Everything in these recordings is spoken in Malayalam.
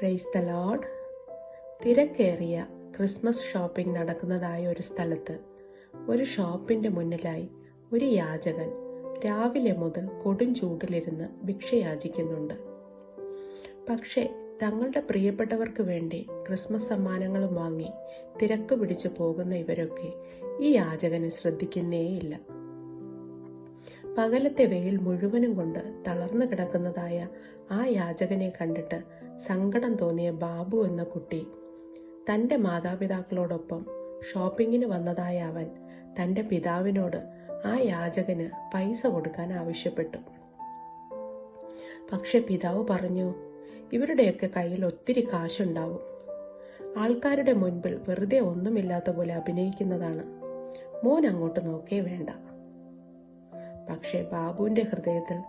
പ്രൈസ് ദ ലോഡ് തിരക്കേറിയ ക്രിസ്മസ് ഷോപ്പിംഗ് നടക്കുന്നതായ ഒരു സ്ഥലത്ത് ഒരു ഷോപ്പിന്റെ മുന്നിലായി ഒരു യാചകൻ രാവിലെ മുതൽ കൊടും ചൂടിലിരുന്ന് ഭിക്ഷയാചിക്കുന്നുണ്ട്. പക്ഷേ തങ്ങളുടെ പ്രിയപ്പെട്ടവർക്ക് വേണ്ടി ക്രിസ്മസ് സമ്മാനങ്ങളും വാങ്ങി തിരക്ക് പിടിച്ചു പോകുന്ന ഇവരൊക്കെ ഈ യാചകനെ ശ്രദ്ധിക്കുന്നേയില്ല. പകലത്തെ വെയിൽ മുഴുവനും കൊണ്ട് തളർന്നു കിടക്കുന്നതായ ആ യാചകനെ കണ്ടിട്ട് സങ്കടം തോന്നിയ ബാബു എന്ന കുട്ടി. തന്റെ മാതാപിതാക്കളോടൊപ്പം ഷോപ്പിങ്ങിന് വന്നതായ അവൻ തന്റെ പിതാവിനോട് ആ യാചകന് പൈസ കൊടുക്കാൻ ആവശ്യപ്പെട്ടു. പക്ഷെ പിതാവ് പറഞ്ഞു ഇവരുടെയൊക്കെ കയ്യിൽ ഒത്തിരി കാശുണ്ടാവും. ആൾക്കാരുടെ മുൻപിൽ വെറുതെ ഒന്നുമില്ലാത്ത പോലെ അഭിനയിക്കുന്നതാണ്. മോൻ അങ്ങോട്ട് നോക്കേ വേണ്ട. പക്ഷേ ബാബുവിന്റെ ഹൃദയത്തിൽ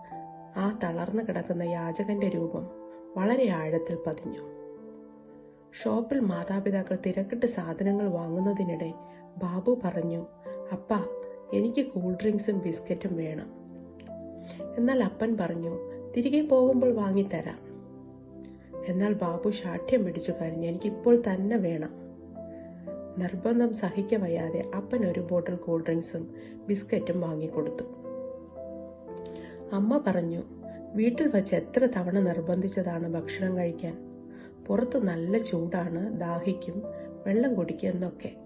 ആ തളർന്നു കിടക്കുന്ന യാചകന്റെ രൂപം വളരെ ആഴത്തിൽ പതിഞ്ഞു. ഷോപ്പിൽ മാതാപിതാക്കൾ തിരക്കിട്ട് സാധനങ്ങൾ വാങ്ങുന്നതിനിടെ ബാബു പറഞ്ഞു അപ്പ എനിക്ക് കൂൾ ഡ്രിങ്ക്സും ബിസ്ക്കറ്റും വേണം. എന്നാൽ അപ്പൻ പറഞ്ഞു തിരികെ പോകുമ്പോൾ വാങ്ങിത്തരാം എന്നാൽ ബാബു ശാഠ്യം പിടിച്ചു കരഞ്ഞു എനിക്കിപ്പോൾ തന്നെ വേണം. നിർബന്ധം സഹിക്ക വയ്യാതെ അപ്പൻ ഒരു ബോട്ടിൽ കൂൾ ഡ്രിങ്ക്സും ബിസ്ക്കറ്റും വാങ്ങിക്കൊടുത്തു. അമ്മ പറഞ്ഞു വീട്ടിൽ വച്ച് എത്ര തവണ നിർബന്ധിച്ചതാണ് ഭക്ഷണം കഴിക്കാൻ? പുറത്ത് നല്ല ചൂടാണ് ദാഹിക്കും വെള്ളം കുടിക്കുക എന്നൊക്കെ.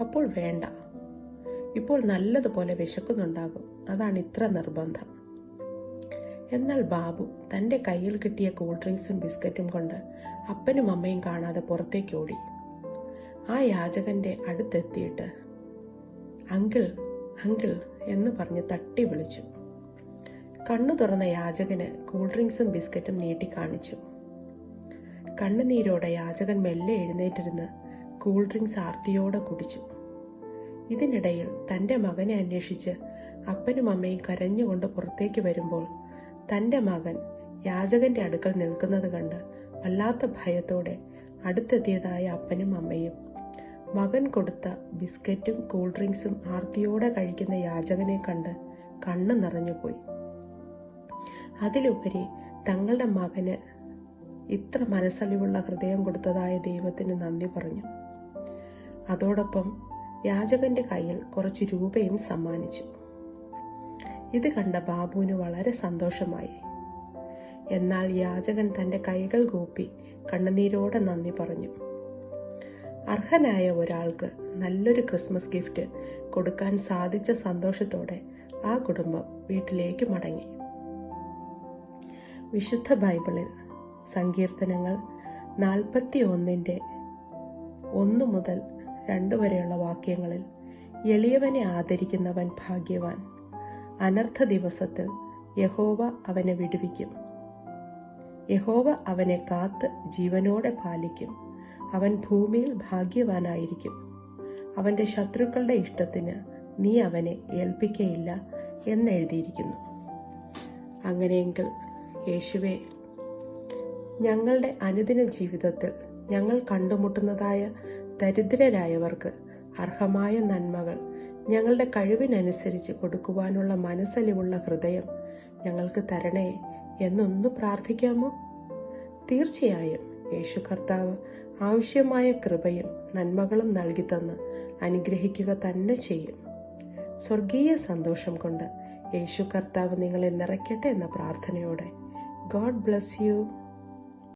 അപ്പോൾ വേണ്ട. ഇപ്പോൾ നല്ലതുപോലെ വിശക്കുന്നുണ്ടാകും. അതാണ് ഇത്ര നിർബന്ധം. എന്നാൽ ബാബു തന്റെ കയ്യിൽ കിട്ടിയ കൂൾ ഡ്രിങ്ക്സും ബിസ്ക്കറ്റും കൊണ്ട് അപ്പനും അമ്മയും കാണാതെ പുറത്തേക്ക് ഓടി. ആ യാചകന്റെ അടുത്തെത്തിയിട്ട് അങ്കിൾ അങ്കിൾ എന്ന് പറഞ്ഞ് തട്ടി വിളിച്ചു. കണ്ണു തുറന്ന യാചകന് കൂൾ ഡ്രിങ്ക്സും ബിസ്ക്കറ്റും നീട്ടി കാണിച്ചു. കണ്ണുനീരോടെ യാചകൻ മെല്ലെ എഴുന്നേറ്റിരുന്ന് കൂൾ ഡ്രിങ്ക്സ് ആർത്തിയോടെ കുടിച്ചു. ഇതിനിടയിൽ തന്റെ മകനെ അന്വേഷിച്ച് അപ്പനും അമ്മയും കരഞ്ഞുകൊണ്ട് പുറത്തേക്ക് വരുമ്പോൾ തന്റെ മകൻ യാചകന്റെ അടുക്കൽ നിൽക്കുന്നത് കണ്ട് വല്ലാത്ത ഭയത്തോടെ അടുത്തെത്തിയതായ അപ്പനും അമ്മയും മകൻ കൊടുത്ത ബിസ്ക്കറ്റും കൂൾ ഡ്രിങ്ക്സും ആർത്തിയോടെ കഴിക്കുന്ന യാചകനെ കണ്ട് കണ്ണ് നിറഞ്ഞുപോയി. അതിലുപരി തങ്ങളുടെ മകന് ഇത്ര മനസ്സലിവുള്ള ഹൃദയം കൊടുത്തതായ ദൈവത്തിന് നന്ദി പറഞ്ഞു. അതോടൊപ്പം യാചകന്റെ കയ്യിൽ കുറച്ച് രൂപയും സമ്മാനിച്ചു. ഇത് കണ്ട ബാബുവിന് വളരെ സന്തോഷമായി. എന്നാൽ യാചകൻ തന്റെ കൈകൾ കൂപ്പി കണ്ണുനീരോടെ നന്ദി പറഞ്ഞു. അർഹനായ ഒരാൾക്ക് നല്ലൊരു ക്രിസ്മസ് ഗിഫ്റ്റ് കൊടുക്കാൻ സാധിച്ച സന്തോഷത്തോടെ ആ കുടുംബം വീട്ടിലേക്ക് മടങ്ങി. വിശുദ്ധ ബൈബിളിൽ സങ്കീർത്തനങ്ങൾ നാൽപ്പത്തി ഒന്നിന്റെ ഒന്ന് മുതൽ രണ്ട് വരെയുള്ള വാക്യങ്ങളിൽ എളിയവനെ ആദരിക്കുന്നവൻ ഭാഗ്യവാൻ. അനർത്ഥ ദിവസത്തിൽ യഹോവ അവനെ വിടുവിക്കും. യഹോവ അവനെ കാത്ത് ജീവനോടെ പാലിക്കും. അവൻ ഭൂമിയിൽ ഭാഗ്യവാനായിരിക്കും. അവന്റെ ശത്രുക്കളുടെ ഇഷ്ടത്തിന് നീ അവനെ ഏൽപ്പിക്കയില്ല എന്നെഴുതിയിരിക്കുന്നു. അങ്ങനെയെങ്കിൽ യേശുവെ ഞങ്ങളുടെ അനുദിന ജീവിതത്തിൽ ഞങ്ങൾ കണ്ടുമുട്ടുന്നതായ ദരിദ്രരായവർക്ക് അർഹമായ നന്മകൾ ഞങ്ങളുടെ കഴിവിനനുസരിച്ച് കൊടുക്കുവാനുള്ള മനസ്സലിവുള്ള ഹൃദയം ഞങ്ങൾക്ക് തരണേ എന്നൊന്ന് പ്രാർത്ഥിക്കാമോ? തീർച്ചയായും യേശു കർത്താവ് ആവശ്യമായ കൃപയും നന്മകളും നൽകി തന്ന് അനുഗ്രഹിക്കുക തന്നെ ചെയ്യും. സ്വർഗീയ സന്തോഷം കൊണ്ട് യേശു കർത്താവ് നിങ്ങളെ നിറയ്ക്കട്ടെ എന്ന പ്രാർത്ഥനയോടെ God bless you.